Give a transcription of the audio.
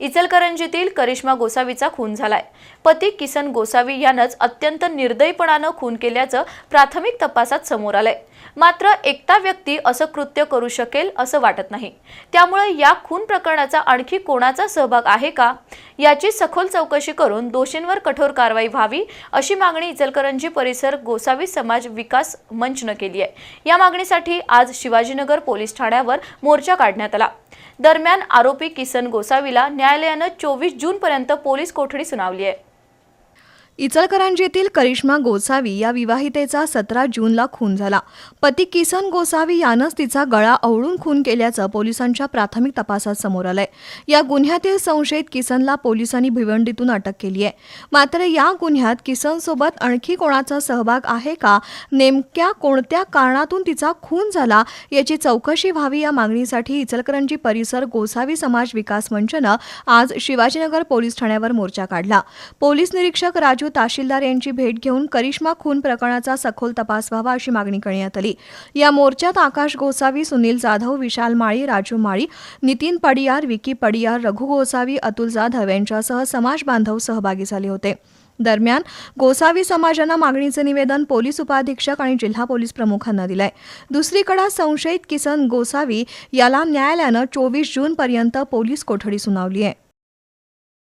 इचलकरंजीतील करिश्मा गोसावीचा खून झालाय. पती किसन गोसावी यानंच अत्यंत निर्दयीपणानं खून केल्याचं प्राथमिक तपासात समोर आलंय. मात्र एकटा व्यक्ती असं कृत्य करू शकेल असं वाटत नाही. त्यामुळे या खून प्रकरणाचा आणखी कोणाचा सहभाग आहे का? याची सखोल चौकशी करून दोषींवर कठोर कारवाई व्हावी अशी मागणी इचलकरंजी परिसर गोसावी समाज विकास मंचनं केली आहे. या मागणीसाठी आज शिवाजीनगर पोलीस ठाण्यावर मोर्चा काढण्यात आला. दरम्यान आरोपी किसन गोसावीला न्यायालयानं चोवीस जूनपर्यंत पोलीस कोठडी सुनावली आहे. इचलकरंजीतील करिश्मा गोसावी या विवाहितेचा सतरा जूनला खून झाला. पती किसन गोसावी यानंच तिचा गळा आवळून खून केल्याचं पोलिसांच्या प्राथमिक तपासात समोर आलंय. या गुन्ह्यातील संशयित किसनला पोलिसांनी भिवंडीतून अटक केली आहे. मात्र या गुन्ह्यात किसनसोबत आणखी कोणाचा सहभाग आहे का? नेमक्या कोणत्या कारणातून तिचा खून झाला याची चौकशी व्हावी या मागणीसाठी इचलकरंजी परिसर गोसावी समाज विकास मंचनं आज शिवाजीनगर पोलीस ठाण्यावर मोर्चा काढला. पोलीस निरीक्षक राजू तहसीलदार यांची भेट घेऊन करिश्मा खून प्रकरणाचा सखोल तपास व्हावा अशी मागणी करण्यात आली. या मोर्चात आकाश गोसावी सुनील जाधव विशाल माळी राजू माळी नितीन पडियार विकी पडियार रघु गोसावी अतुल जाधव यांच्यासह समाज बांधव सहभागी झाले होते. दरम्यान गोसावी समाजानं मागणीचं निवेदन पोलीस उपाधीक्षक आणि जिल्हा पोलीस प्रमुखांना दिलंय. दुसरीकडे संशयित किसन गोसावी याला न्यायालयानं चोवीस जूनपर्यंत पोलीस कोठडी सुनावली आहे.